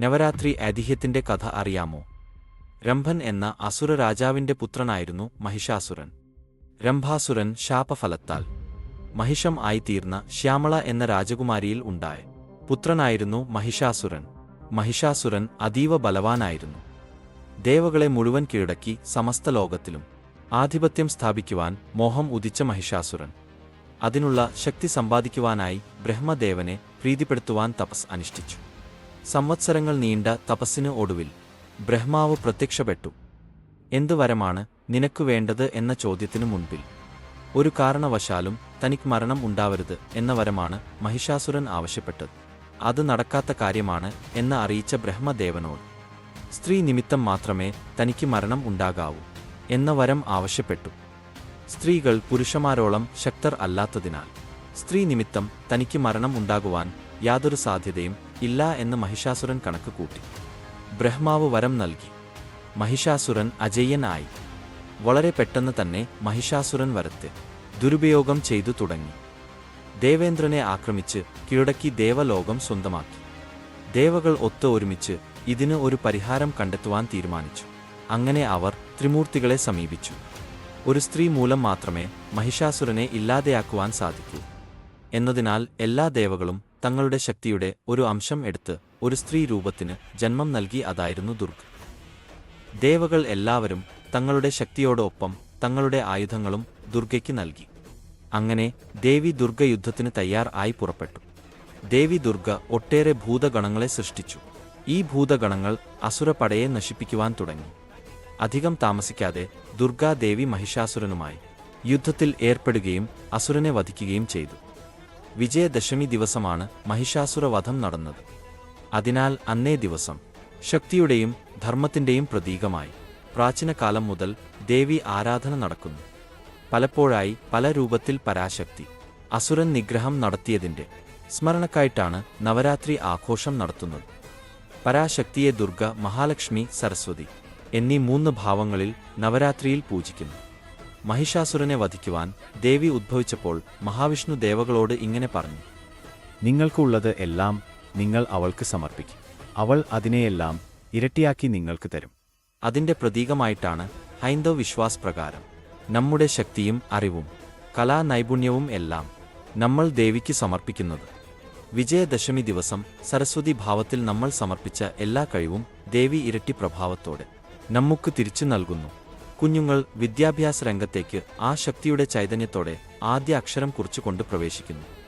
നവരാത്രി ഐതിഹ്യത്തിന്റെ കഥ അറിയാമോ? രംഭൻ എന്ന അസുര രാജാവിന്റെ പുത്രനായിരുന്നു മഹിഷാസുരൻ. രംഭാസുരൻ ശാപഫലത്താൽ. മഹിഷം ആയിത്തീർന്ന ശ്യാമള എന്ന രാജകുമാരിയിൽ ഉണ്ടായ പുത്രനായിരുന്നു മഹിഷാസുരൻ. മഹിഷാസുരൻ അതീവ ബലവാനായിരുന്നു. ദേവകളെ മുഴുവൻ കീഴടക്കി സമസ്ത ലോകത്തിലും ആധിപത്യം സ്ഥാപിക്കുവാൻ മോഹം ഉദിച്ച മഹിഷാസുരൻ. അതിനുള്ള ശക്തി സമ്പാദിക്കുവാനായി ബ്രഹ്മദേവനെ പ്രീതിപ്പെടുത്തുവാൻ തപസ് അനുഷ്ഠിച്ചു. സംവത്സരങ്ങൾ നീണ്ട തപസ്സിന് ഒടുവിൽ ബ്രഹ്മാവ് പ്രത്യക്ഷപ്പെട്ടു. എന്തു വരമാണ് നിനക്കു വേണ്ടത് എന്ന ചോദ്യത്തിനു മുൻപിൽ. ഒരു കാരണവശാലും തനിക്ക് മരണം ഉണ്ടാവരുത് എന്ന വരമാണ് മഹിഷാസുരൻ ആവശ്യപ്പെട്ടത്. അത് നടക്കാത്ത കാര്യമാണ് എന്ന് അറിയിച്ച ബ്രഹ്മദേവനോട്. സ്ത്രീ നിമിത്തം മാത്രമേ തനിക്ക് മരണം ഉണ്ടാകാവൂ എന്ന വരം ആവശ്യപ്പെട്ടു. സ്ത്രീകൾ പുരുഷമാരോളം ശക്തർ അല്ലാത്തതിനാൽ സ്ത്രീ നിമിത്തം തനിക്ക് മരണം ഉണ്ടാകുവാൻ യാതൊരു സാധ്യതയും ഇല്ല എന്ന് മഹിഷാസുരൻ കണക്ക് കൂട്ടി. ബ്രഹ്മാവ് വരം നൽകി. മഹിഷാസുരൻ അജയ്യനായി വളരെ പെട്ടെന്ന് തന്നെ മഹിഷാസുരൻ വരത്തെ ദുരുപയോഗം ചെയ്തു തുടങ്ങി. ദേവേന്ദ്രനെ ആക്രമിച്ച് കീഴടക്കി ദേവലോകം സ്വന്തമാക്കി. ദേവകൾ ഒത്ത് ഒരുമിച്ച് ഇതിന് ഒരു പരിഹാരം കണ്ടെത്തുവാൻ തീരുമാനിച്ചു. അങ്ങനെ അവർ ത്രിമൂർത്തികളെ സമീപിച്ചു. ഒരു സ്ത്രീ മൂലം മാത്രമേ മഹിഷാസുരനെ ഇല്ലാതെയാക്കുവാൻ സാധിക്കൂ. എന്നതിനാൽ എല്ലാ ദേവകളും തങ്ങളുടെ ശക്തിയുടെ ഒരു അംശം എടുത്ത് ഒരു സ്ത്രീ രൂപത്തിന് ജന്മം നൽകി അതായിരുന്നു ദുർഗ്. ദേവകൾ എല്ലാവരും തങ്ങളുടെ ശക്തിയോടൊപ്പം തങ്ങളുടെ ആയുധങ്ങളും ദുർഗയ്ക്ക് നൽകി. അങ്ങനെ ദേവി ദുർഗ യുദ്ധത്തിന് തയ്യാർ ആയി പുറപ്പെട്ടു. ദേവി ദുർഗ ഒട്ടേറെ ഭൂതഗണങ്ങളെ സൃഷ്ടിച്ചു. ഈ ഭൂതഗണങ്ങൾ അസുരപടയെ നശിപ്പിക്കുവാൻ തുടങ്ങി. അധികം താമസിക്കാതെ ദുർഗാദേവി മഹിഷാസുരനുമായി യുദ്ധത്തിൽ ഏർപ്പെടുകയും അസുരനെ വധിക്കുകയും ചെയ്തു. വിജയദശമി ദിവസമാണ് മഹിഷാസുരവധം നടന്നത്. അതിനാൽ അന്നേ ദിവസം ശക്തിയുടെയും ധർമ്മത്തിന്റെയും പ്രതീകമായി പ്രാചീനകാലം മുതൽ ദേവി ആരാധന നടക്കുന്നു. പലപ്പോഴായി പല രൂപത്തിൽ പരാശക്തി അസുരൻ നിഗ്രഹം നടത്തിയതിന്റെ സ്മരണക്കായിട്ടാണ് നവരാത്രി ആഘോഷം നടത്തുന്നത്. പരാശക്തിയെ ദുർഗ മഹാലക്ഷ്മി സരസ്വതി എന്നീ മൂന്ന് ഭാവങ്ങളിൽ നവരാത്രിയിൽ പൂജിക്കുന്നു. മഹിഷാസുരനെ വധിക്കുവാൻ ദേവി ഉദ്ഭവിച്ചപ്പോൾ മഹാവിഷ്ണു ദേവകളോട് ഇങ്ങനെ പറഞ്ഞു. നിങ്ങൾക്കുള്ളത് എല്ലാം നിങ്ങൾ അവൾക്ക് സമർപ്പിക്കും. അവൾ അതിനെയെല്ലാം ഇരട്ടിയാക്കി നിങ്ങൾക്ക് തരും. അതിന്റെ പ്രതീകമായിട്ടാണ് ഹൈന്ദവ വിശ്വാസ് പ്രകാരം നമ്മുടെ ശക്തിയും അറിവും കലാനൈപുണ്യവും എല്ലാം നമ്മൾ ദേവിക്ക് സമർപ്പിക്കുന്നത്. വിജയദശമി ദിവസം സരസ്വതി ഭാവത്തിൽ നമ്മൾ സമർപ്പിച്ച എല്ലാ കഴിവും ദേവി ഇരട്ടി പ്രഭാവത്തോടെ നമുക്ക് തിരിച്ചു നൽകുന്നു. കുഞ്ഞുങ്ങൾ വിദ്യാഭ്യാസ രംഗത്തേക്ക് ആ ശക്തിയുടെ ചൈതന്യത്തോടെ ആദ്യ അക്ഷരം കുറിച്ചുകൊണ്ട് പ്രവേശിക്കുന്നു.